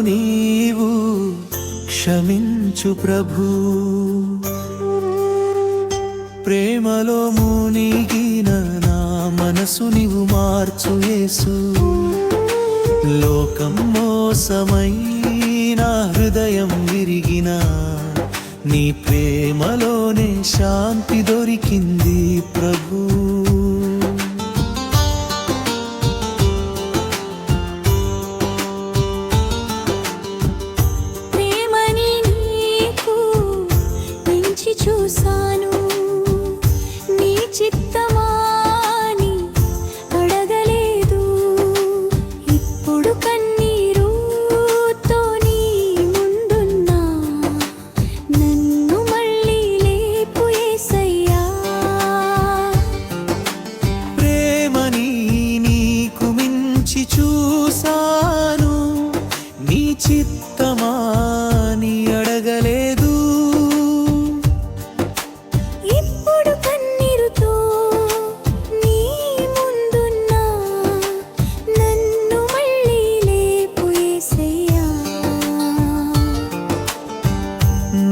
నీవు క్షమించు ప్రభు. ప్రేమలో మునిగిన నా మనసు నీవు మార్చు యేసు. లోకం మోసమైన హృదయం విరిగిన నీ ప్రేమలోనే శాంతి దొరికింది ప్రభు. చూశాను. నీ చిత్తమాని అడగలేదు. ఇప్పుడు కన్నీరుతో నీ ముందున్నా నన్ను మళ్ళీ లేపు యేసయ్యా ప్రేమని నీకు మించి చూశాను. నీ చిత్తమా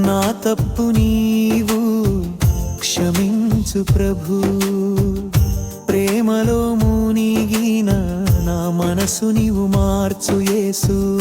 నా తప్పు నీవు క్షమించు ప్రభు. ప్రేమలో మునిగిన నా మనసు నీవు మార్చు యేసు.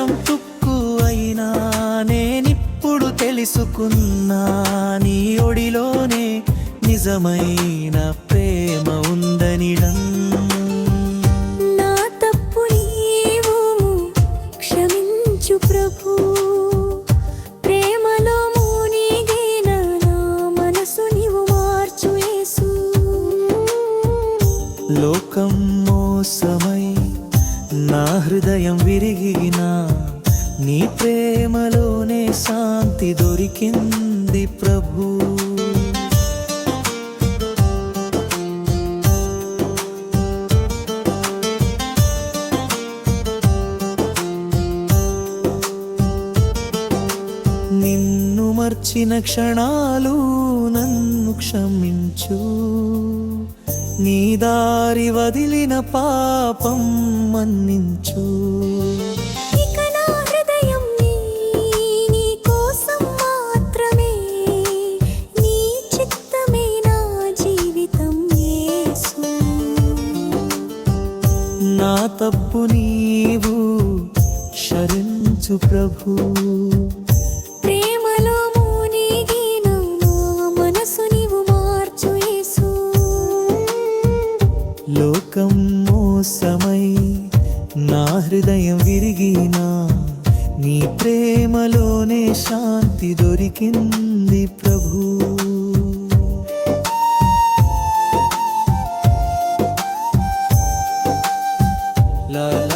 హృదయం తుక్కు అయినా నేనిప్పుడు తెలుసుకున్నా నీ ఒడిలోనే నిజమైన ప్రేమ ఉందనిడం నా తప్పు నీవు క్షమించు ప్రభు. ప్రేమలో మునిగిన నా మనసు నీవు మార్చు యేసు. లోకం మోసమై నా హృదయం విరిగిన నీ ప్రేమలోనే శాంతి దొరికింది ప్రభు. నిన్ను మర్చిన క్షణాలు నన్ను క్షమించు. నీ దారి వదిలిన పాపం మన్నించు. ఇక నా హృదయం నీ నీ కోసం మాత్రమే. నీ చిత్తమే నా జీవితం యేసు. నా తప్పు నీవు శరించు ప్రభు. లోకం మోసమై నా హృదయం విరిగినా నీ ప్రేమలోనే శాంతి దొరికింది ప్రభు. లా